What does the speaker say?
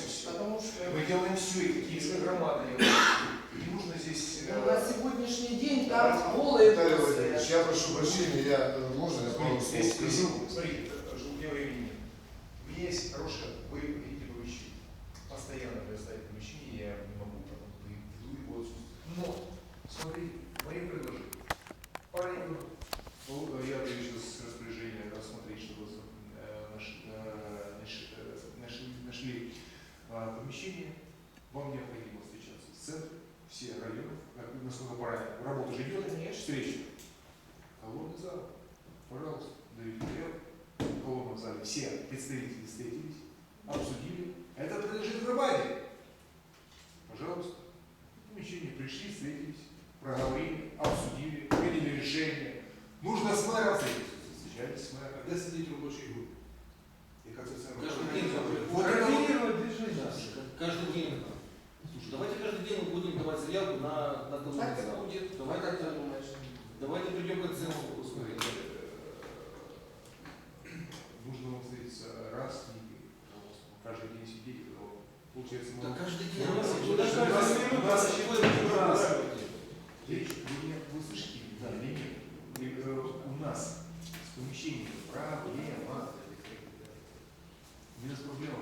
все. Потому что Мы делаем все, и киевская громада делает. Не нужно здесь... э, на сегодняшний день там голые Виталий. Владимирович, я прошу прощения, я, э, можно я слов здесь, скажу? смотрите, это же у меня есть хорошее, вы видите помещение. Постоянно предоставить помещение, я не могу, потому что веду его отсутствие. Но, смотрите, мои предложения. Параллельно. Помещение. Вам необходимо встречаться с центром, все районы, как, насколько пора. Работа же идет, встреча. Колонный зал. Пожалуйста, материал. В колонном зале все представители встретились, обсудили. Это принадлежит громаде. Пожалуйста. Помещение пришли, встретились, проговорили, обсудили, приняли решение. Нужно с мэром встретиться. Встречались с мэром. Когда сидеть в рабочей группе? И как социально- Каждый день. Вот это вот- Координировать движение. Каждый день. Слушай, давайте каждый день мы будем давать заявку на, на колонный Так зал. будет. Давай как ты думаешь? Давайте придем к консенсусу. Смотрите, э, нужно вам встретиться раз в неделю, пожалуйста. Каждый день сидеть, это получается Да много. каждый день. Ну, у нас- да, каждый день. Раз? Речь, вы меня вы слышите меня или нет? И, э, у нас